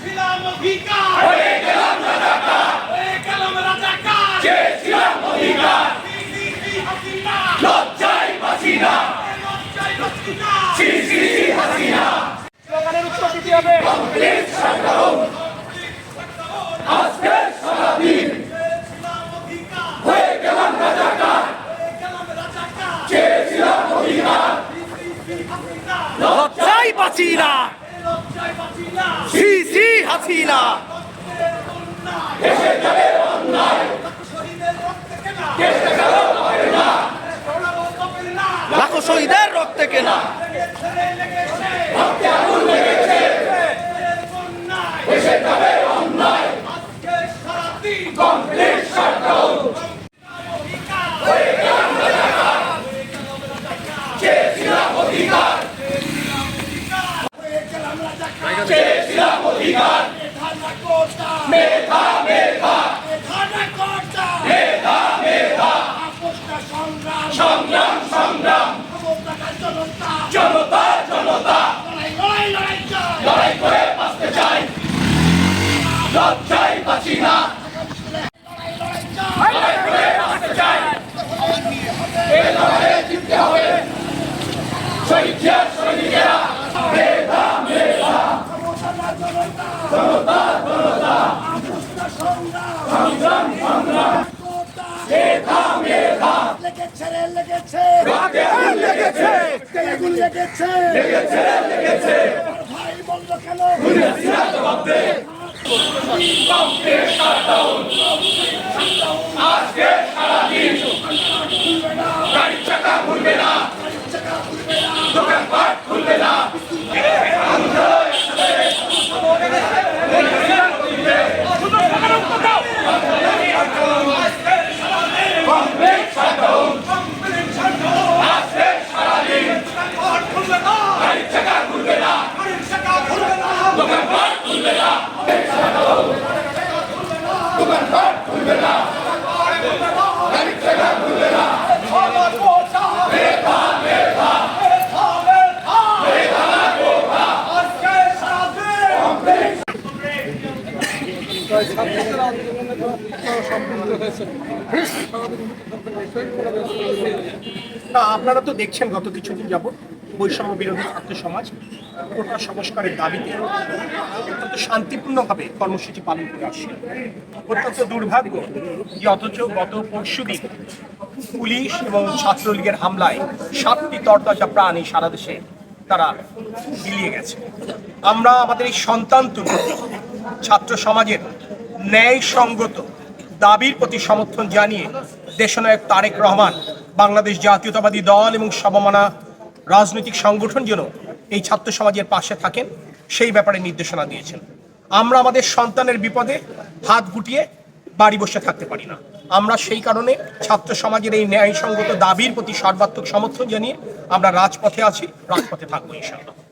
ছিলাম অধিকার। হয়ে গেলাম রাজাকার। হয়ে গেলাম রাজাকার। ছিলাম অধিকার? লজ্জায় বাঁচি না লজ্জায় বাঁচি না স্লোগানের উত্তর দিতে হবে? আজকে সারাদিন হয়ে গেলাম রাজাকার। রাজাকার ছিলাম অধিকার? লজ্জায় বাঁচি না। সি শ্রী হাসিনা। লাখো শহীদের রক্তে কেনা। ছেড়ে লেগেছে রক্তে আগুন লেগেছে অন্যায় এসে যাবে অন্যায় আজকে সারাদিন কমপ্লিট শাটডাউন হয়ে গেলাম রাজাকার চেয়েছিলাম অধিকার হয়ে গেলাম রাজাকার চেয়েছিলাম অধিকার মেধা কোটা মেধা। মেধা মেধা। কোটা মেধা মেধা আপোষটা সংগ্রাম সংগ্রাম। সংগ্রাম ক্ষমতাটা জনতা জনতা। জনতা লড়াই লড়াই লড়াই লড়াই করে বাঁচতে চাই। লজ্জায় বাঁচি না। লড়াই করে বাঁচতে চাই। এই লড়াইয়ে জিততে হবে। শহীদ জিয়ার সৈনিকেরা মেধা মেধা ক্ষমতাটা জনতা জনতা জনতা আপোষটা সংগ্রাম সংগ্রাম সংগ্রাম মেধা মেধা লেগেছে রে লেগেছে লেগেছে আগুন লেগেছে লেগেছে লেগেছে ভাই বন্ধ ঘুরবে না দোকানপাট খুলবে না কমপ্লিট শাটডাউন কমপ্লিট শাটডাউন আজকে সারাদিন দোকানপাট খুলবে না গাড়ি চাকা ঘুরবে না গাড়ি চাকা ঘুরবে না দোকানপাট খুলবে না দোকানপাট খুলবে না গাড়ি চাকা ঘুরবে না আমার কোটা মেধা মেধা মেধা মেধা মেধা কোটা আজকে সারাদিন কমপ্লিট আপনারা তো দেখছেন গত কিছুদিন যাবৎ বৈষম্য বিরোধী ছাত্র সমাজ কোটা সংস্কারের দাবিতে অত্যন্ত শান্তিপূর্ণভাবে কর্মসূচি পালন করে আসছে। অত্যন্ত দুর্ভাগ্য যে অথচ গত পরশুদিন পুলিশ এবং ছাত্রলীগের হামলায় সাতটি তরতাজা প্রাণ এই সারা দেশে তারা বিলিয়ে গেছে। আমরা আমাদের এই সন্তান তুলে ছাত্র সমাজের ন্যায়সঙ্গত দাবির প্রতি সমর্থন জানিয়ে দেশনায়ক তারেক রহমান বাংলাদেশ জাতীয়তাবাদী দল এবং সমমানা রাজনৈতিক সংগঠন যেন এই ছাত্র সমাজের পাশে থাকেন, সেই ব্যাপারে নির্দেশনা দিয়েছেন। আমরা আমাদের সন্তানের বিপদে হাত গুটিয়ে বাড়ি বসে থাকতে পারি না। আমরা সেই কারণে ছাত্র সমাজের এই ন্যায়সঙ্গত দাবির প্রতি সর্বাত্মক সমর্থন জানিয়ে আমরা রাজপথে আছি, রাজপথে থাকব ইনশাআল্লাহ।